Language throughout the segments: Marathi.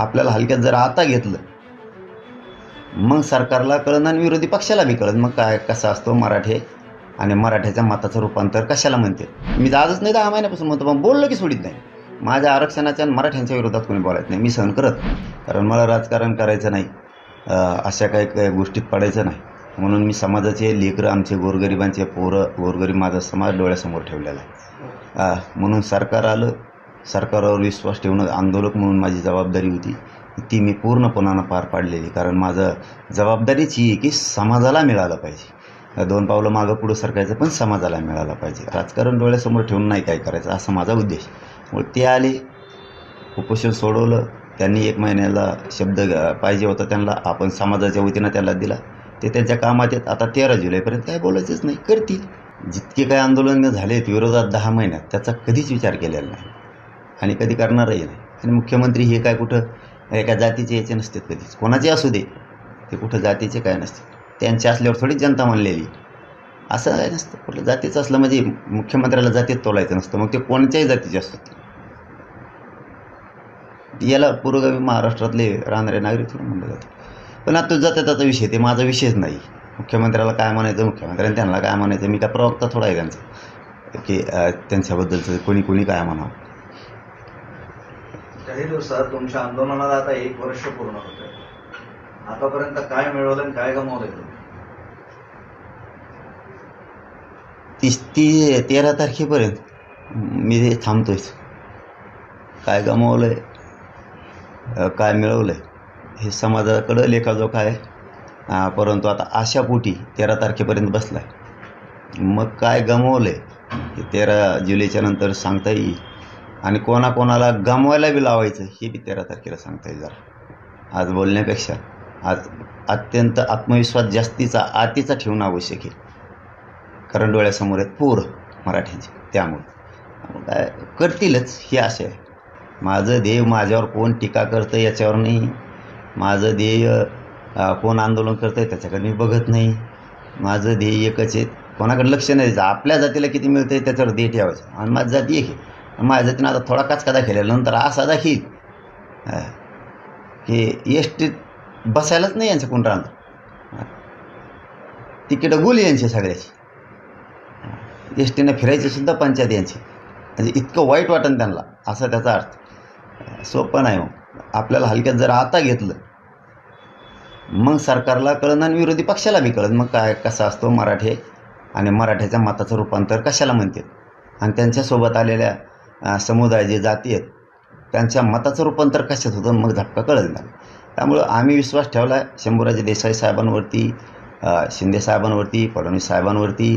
आपल्याला हलक्यात जर आता घेतलं मग सरकारला कळण आणि विरोधी पक्षाला बी कळण. मग काय कसा असतो मराठे? आणि मराठ्याच्या मताचं रूपांतर कशाला म्हणते? मी आजच नाही दहा महिन्यापासून म्हणतो मग बोललो की सोडित नाही. माझ्या आरक्षणाच्या आणि मराठ्यांच्या विरोधात कोणी बोलायचं नाही. मी सहन करत कारण मला राजकारण करायचं नाही. अशा काही काही गोष्टीत पडायचं नाही. म्हणून मी समाजाचे लेकरं आमचे गोरगरिबांचे पोरं गोरगरीब माझा समाज डोळ्यासमोर ठेवलेला आहे. म्हणून सरकार आलं सरकारवर विश्वास ठेवणं आंदोलक म्हणून माझी जबाबदारी होती. ती मी पूर्णपणानं पार पाडलेली कारण माझं जबाबदारीच ही आहे की समाजाला मिळालं पाहिजे. दोन पावलं मागं पुढं सरकायचं पण समाजाला मिळालं पाहिजे. राजकारण डोळ्यासमोर ठेवून नाही काय करायचं असा माझा उद्देश. मग ते आले उपोषण सोडवलं त्यांनी एक महिन्याला शब्द पाहिजे होता त्यांना आपण समाजाच्या वतीनं त्याला दिला. ते त्यांच्या कामात येत आता तेरा जुलैपर्यंत काय बोलायचंच नाही करतील. जितके काय आंदोलन झालेत विरोधात दहा महिन्यात त्याचा कधीच विचार केलेला नाही. आणि कधी करणारही नाही. आणि मुख्यमंत्री हे काय कुठं एका जातीचे याचे नसतात कधीच. कोणाचे असू दे ते कुठं जातीचे काय नसते त्यांचे असल्यावर थोडीच जनता म्हणलेली. असं काय नसतं. कुठलं जातीचं असलं म्हणजे मुख्यमंत्र्याला जातीत तोलायचं नसतं. मग ते कोणत्याही जातीचे असतात. याला पुरोगामी महाराष्ट्रातले राहणारे नागरिक थोडं म्हणलं जातं. पण आता तो जाता त्याचा विषय. ते माझा विषयच नाही. मुख्यमंत्र्याला काय म्हणायचं? मुख्यमंत्र्यांनी त्यांना काय म्हणायचं? मी काय प्रवक्ता थोडा आहे त्यांचा. की त्यांच्याबद्दलचं कोणी कोणी काय म्हणावं? काही दिवसात तुमच्या आंदोलनाला आता एक वर्ष पूर्ण होत आतापर्यंत काय मिळवलं आणि काय गमावलंय तुम्ही तीस ती तेरा तारखेपर्यंत. मी ते थांबतोयच. काय गमावलंय? आहे काय मिळवलं आहे हे समाजाकडं लेखाजोखा आहे. परंतु आता आशापोटी तेरा तारखेपर्यंत बसला आहे मग काय गमावलं आहे हे तेरा जुलैच्या नंतर सांगता येईल. आणि कोणाकोणाला गमवायला बी लावायचं हे बी तेरा तारखेला सांगता येईल जरा. आज बोलण्यापेक्षा आज अत्यंत आत्मविश्वास जास्तीचा आतीचा ठेवणं आवश्यक आहे. कारण डोळ्यासमोर आहेत पोरं मराठ्यांचे त्यामुळे. काय करतीलच हे आशय आहे. माझं ध्येय माझ्यावर कोण टीका करतं याच्यावर नाही. माझं ध्येय कोण आंदोलन करतं आहे त्याच्याकडे मी बघत नाही. माझं ध्येय एकच आहे कोणाकडे लक्ष नाही द्यायचं. आपल्या जातीला किती मिळतं आहे त्याच्यावर ध्येय ठेवायचं. आणि माझी जाती एक आहे. माझ्या जातीनं आता थोडा काच कदा काचकादा केल्यानंतर असा दाखील अं, की एस टीत बसायलाच नाही यांचं कोण राहणार तिकीटं गुल यांची सगळ्याची. एस टीनं फिरायची सुद्धा पंचायत यांची. म्हणजे इतकं वाईट वाटन त्यांना असा त्याचा अर्थ. सोपं नाही मग आपल्याला हलक्यात जर आता घेतलं मग सरकारला कळन आणि विरोधी पक्षाला बी कळत मग काय कसा असतो मराठे? आणि मराठ्याच्या मताचं रूपांतर कशाला म्हणते आणि त्यांच्यासोबत आलेल्या समुदाय जे जाती आहेत त्यांच्या मताचं रूपांतर कशात होतं मग धक्का कळत नाही त्यामुळं आम्ही विश्वास ठेवला आहे शंभूराजे देसाई साहेबांवरती शिंदे साहेबांवरती फडणवीस साहेबांवरती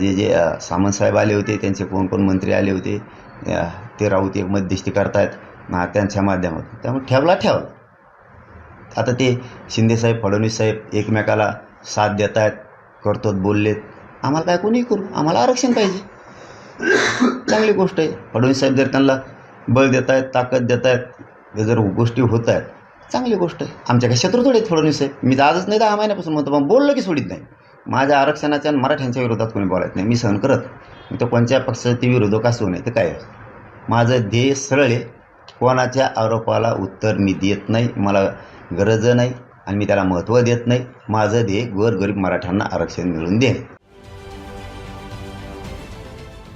जे जे सामंतसाहेब आले होते त्यांचे कोण कोण मंत्री आले होते ते राऊत एक मध्यस्थी करतायत त्यांच्या माध्यमातून. त्यामुळे ठेवला ठेवला. आता ते शिंदेसाहेब फडणवीस साहेब एकमेकाला साथ देत आहेत करतोत बोललेत. आम्हाला काय कोणी करू आम्हाला आरक्षण पाहिजे. चांगली गोष्ट आहे. फडणवीस साहेब जर त्यांना बळ देत आहेत ताकद देत आहेत जर गोष्टी होत आहेत चांगली गोष्ट आहे. आमच्या काही शत्रू थोडे फडणवीस आहे मी आजच नाही दहा महिन्यापासून म्हणतो पण बोललो की सोडित नाही. माझ्या आरक्षणाच्या आणि मराठ्यांच्या विरोधात कोणी बोलायचं नाही. मी सहन करत मी तो कोणत्या पक्षाचे विरोधक असू नये तर काय? माझं ध्येय सरळ आहे. कोणाच्या आरोपाला उत्तर मी देत नाही मला गरज नाही आणि मी त्याला महत्त्व देत नाही. माझं ध्येय गोरगरीब मराठ्यांना आरक्षण मिळून दे